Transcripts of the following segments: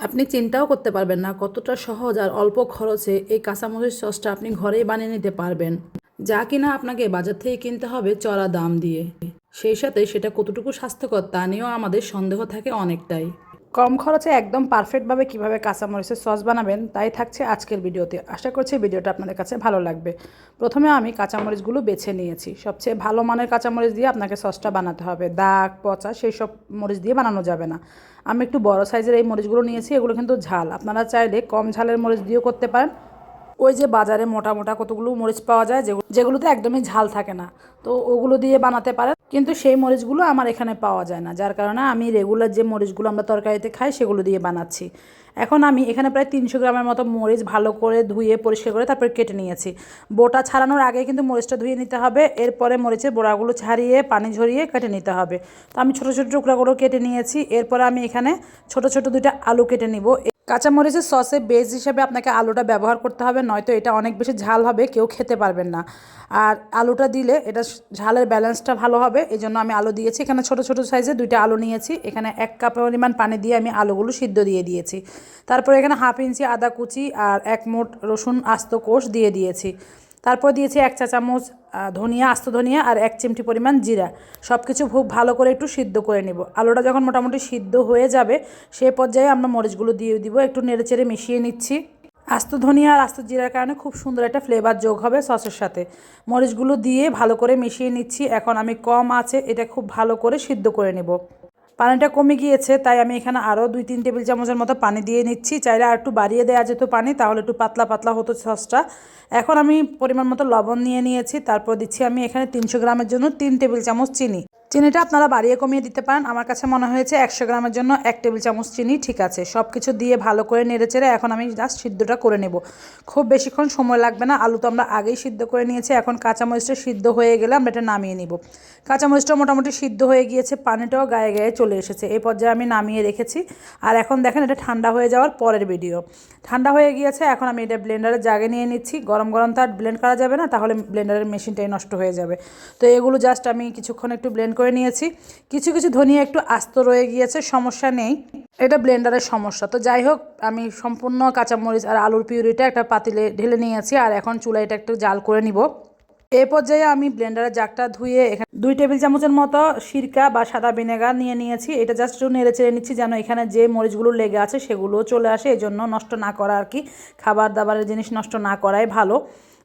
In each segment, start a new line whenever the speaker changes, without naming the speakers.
আপনি চিন্তাও করতে পারবেন না কতটা সহজ আর অল্প খরচে এই কাঁচামরিচ সসটা আপনি ঘরেই বানিয়ে নিতে পারবেন। যা কিনা আপনাকে বাজার থেকে কিনতে হবে চড়া দাম দিয়ে। সেই সাথে সেটা কতটুকু স্বাস্থ্যকর তা নিয়েও আমাদের সন্দেহ থাকে অনেকটাই। কম খরচে একদম পারফেক্টভাবে কীভাবে কাঁচামরিচের সস বানাবেন, তাই থাকছে আজকের ভিডিওতে। আশা করছি ভিডিওটা আপনাদের কাছে ভালো লাগবে। প্রথমে আমি কাঁচামরিচগুলো বেছে নিয়েছি। সবচেয়ে ভালো মানের কাঁচামরিচ দিয়ে আপনাকে সসটা বানাতে হবে। দাগ, পচা সেই সব মরিচ দিয়ে বানানো যাবে না। আমি একটু বড় সাইজের এই মরিচগুলো নিয়েছি, এগুলো কিন্তু ঝাল। আপনারা চাইলে কম ঝালের মরিচ দিয়েও করতে পারেন। ওই যে বাজারে মোটা মোটা কতগুলো মরিচ পাওয়া যায়, যেগুলো যেগুলোতে একদমই ঝাল থাকে না। তো ওগুলো দিয়ে বানাতে পারেন, কিন্তু সেই মরিচগুলো আমার এখানে পাওয়া যায় না। যার কারণে আমি রেগুলার যে মরিচগুলো আমরা তরকারিতে খাই, সেগুলো দিয়ে বানাচ্ছি। এখন আমি এখানে প্রায় তিনশো গ্রামের মতো মরিচ ভালো করে ধুয়ে, পরিষ্কার করে তারপরে কেটে নিয়েছি। বোটা ছাড়ানোর আগে কিন্তু মরিচটা ধুয়ে নিতে হবে। এরপরে মরিচের বোড়াগুলো ছাড়িয়ে, পানি ঝরিয়ে কেটে নিতে হবে। তো আমি ছোটো ছোটো টুকরা করে কেটে নিয়েছি। এরপরে আমি এখানে ছোটো ছোটো দুইটা আলু কেটে নিব। কাঁচামরিচের সসে বেস হিসেবে আপনাকে আলুটা ব্যবহার করতে হবে, নয়তো এটা অনেক বেশি ঝাল হবে, কেউ খেতে পারবেন না। আর আলুটা দিলে এটা ঝালের ব্যালেন্সটা ভালো হবে এই জন্য আমি আলু দিয়েছি। এখানে ছোট ছোট সাইজে দুইটা আলু নিয়েছি। এখানে এক কাপ পরিমাণ পানি দিয়ে আমি আলুগুলো সিদ্ধ দিয়ে দিয়েছি। তারপরে এখানে হাফ ইঞ্চি আদা কুচি আর এক মোট রসুন আস্ত কোষ দিয়ে দিয়েছি। তারপর দিয়েছি এক চা চামচ ধনিয়া, আস্ত ধনিয়া আর এক চিমটি পরিমাণ জিরা। সব কিছু খুব ভালো করে একটু সিদ্ধ করে নিব। আলুটা যখন মোটামুটি সিদ্ধ হয়ে যাবে, সে পর্যায়ে আমরা মরিচগুলো দিয়ে দিব, একটু নেড়ে চেড়ে মিশিয়ে নিচ্ছি। আস্ত ধনিয়া আর আস্ত জিরার কারণে খুব সুন্দর একটা ফ্লেভার যোগ হবে সসের সাথে। মরিচগুলো দিয়ে ভালো করে মিশিয়ে নিচ্ছি। এখন আমি কম আছে, এটা খুব ভালো করে সিদ্ধ করে নেব। পানিটা কমে গিয়েছে, তাই আমি এখানে আরও দুই তিন টেবিল চামচের মতো পানি দিয়ে নিচ্ছি। চাইলে আর একটু বাড়িয়ে দেওয়া যেত পানি, তাহলে একটু পাতলা পাতলা হতো সসটা। এখন আমি পরিমাণ মতো লবণ নিয়ে নিয়েছি, তারপর দিচ্ছি আমি এখানে তিনশো গ্রামের জন্য তিন টেবিল চামচ চিনি। চিনিটা আপনারা বাড়িয়ে কমিয়ে দিতে পারেন। আমার কাছে মনে হয়েছে একশো গ্রামের জন্য এক টেবিল চামচ চিনি, ঠিক আছে। সব কিছু দিয়ে ভালো করে নেড়ে চেড়ে এখন আমি জাস্ট সিদ্ধটা করে নেব। খুব বেশিক্ষণ সময় লাগবে না। আলু তো আমরা আগেই সিদ্ধ করে নিয়েছি। এখন কাঁচামরিচটা সিদ্ধ হয়ে গেলে আমরা এটা নামিয়ে নিব। কাঁচামরিচটা মোটামুটি সিদ্ধ হয়ে গিয়েছে। পানিটাও গায়ে গায়ে চলে এসেছে। এই পর্যায়ে আমি নামিয়ে রেখেছি। আর এখন দেখেন এটা ঠান্ডা হয়ে যাওয়ার পরের ভিডিও ঠান্ডা হয়ে গিয়েছে। এখন আমি এটা ব্লেন্ডারের জাগে নিয়ে নিচ্ছি। গরম গরম তো আর ব্লেন্ড করা যাবে না। তাহলে ব্লেন্ডারের মেশিনটাই নষ্ট হয়ে যাবে। তো এগুলো জাস্ট আমি কিছুক্ষণ একটু ব্লেন্ড করে নিয়েছি। কিছু কিছু ধনিয়া একটু আস্ত রয়ে গিয়েছে, সমস্যা নেই। এটা ব্লেন্ডারের সমস্যা। তো যাই হোক, আমি সম্পূর্ণ কাঁচামরিচ আর আলুর পিউরিটা একটা পাতিলে ঢেলে নিয়েছি আর এখন চুলা এটা একটু জাল করে নিব। এই পর্যায়ে আমি ব্লেন্ডারের জাগটা ধুয়ে এখানে দুই টেবিল চামচের মতো সিরকা বা সাদা ভিনেগার নিয়ে নিয়েছি। এটা জাস্ট একটু নেড়ে চেড়ে নিচ্ছি যেন এখানে যে মরিচগুলো লেগে আছে সেগুলোও চলে আসে এই জন্য নষ্ট না করা আর কি। খাবার দাবারের জিনিস নষ্ট না করাই ভালো।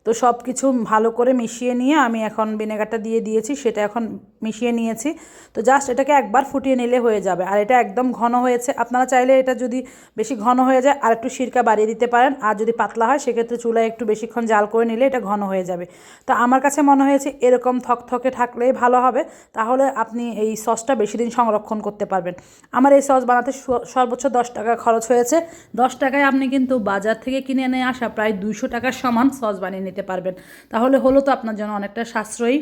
তো সব কিছু ভালো করে মিশিয়ে নিয়ে আমি এখন ভিনেগারটা দিয়ে দিয়েছি, সেটা এখন মিশিয়ে নিয়েছি। তো জাস্ট এটাকে একবার ফুটিয়ে নিলে হয়ে যাবে। আর এটা একদম ঘন হয়েছে। আপনারা চাইলে এটা যদি বেশি ঘন হয়ে যায়, আর একটু সিরকা বাড়িয়ে দিতে পারেন। আর যদি পাতলা হয়, সেক্ষেত্রে চুলায় একটু বেশিক্ষণ জাল করে নিলে এটা ঘন হয়ে যাবে। তো আমার কাছে মনে হয়েছে এরকম থকথকে থাকলেই ভালো হবে। তাহলে আপনি এই সসটা বেশি দিন সংরক্ষণ করতে পারবেন। আমার এই সস বানাতে সর্বোচ্চ দশ টাকা খরচ হয়েছে। দশ টাকায় আপনি কিন্তু বাজার থেকে কিনে এনে আসা প্রায় দুইশো টাকার সমান সস বানিয়ে নিতে পারবেন। তাহলে হলো তো আপনার জন্য অনেকটা সাশ্রয়ী।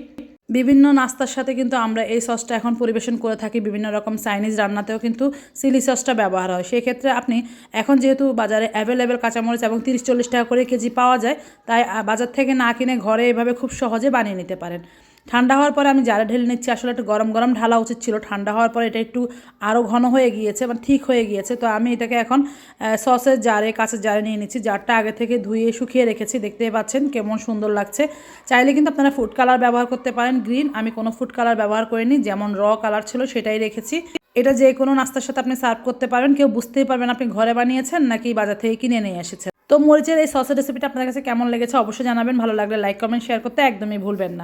বিভিন্ন নাস্তার সাথে কিন্তু আমরা এই সসটা এখন পরিবেশন করে থাকি, বিভিন্ন রকম চাইনিজ রান্নাতেও কিন্তু চিলি সসটা ব্যবহার হয়। সেক্ষেত্রে আপনি এখন যেহেতু বাজারে অ্যাভেলেবেল কাঁচামরিচ এবং তিরিশ চল্লিশ টাকা করে কেজি পাওয়া যায়, তাই বাজার থেকে না কিনে ঘরে এভাবে খুব সহজে বানিয়ে নিতে পারেন। ঠান্ডা হওয়ার পরে আমি জারে ঢেলে নিচ্ছি। আসলে একটু গরম গরম ঢালা উচিত ছিল। ঠান্ডা হওয়ার পরে এটা একটু আরও ঘন হয়ে গিয়েছে মানে ঠিক হয়ে গিয়েছে। তো আমি এটাকে এখন সসের জারে, কাঁচের জারে নিয়ে নিচ্ছি। জারটা আগে থেকে ধুয়ে শুকিয়ে রেখেছি। দেখতেই পাচ্ছেন কেমন সুন্দর লাগছে। চাইলে কিন্তু আপনারা ফুড কালার ব্যবহার করতে পারেন। গ্রিন আমি কোনো ফুড কালার ব্যবহার করিনি। যেমন র কালার ছিল সেটাই রেখেছি। এটা যে কোনো নাস্তার সাথে আপনি সার্ভ করতে পারবেন কেউ বুঝতেই পারবেন আপনি ঘরে বানিয়েছেন নাকি বাজার থেকে কিনে নিয়ে এসেছেন। তো মরিচের এই সসের রেসিপিটা আপনার কাছে কেমন লেগেছে অবশ্যই জানাবেন। ভালো লাগলে লাইক কমেন্ট শেয়ার করতে একদমই ভুলবেন না।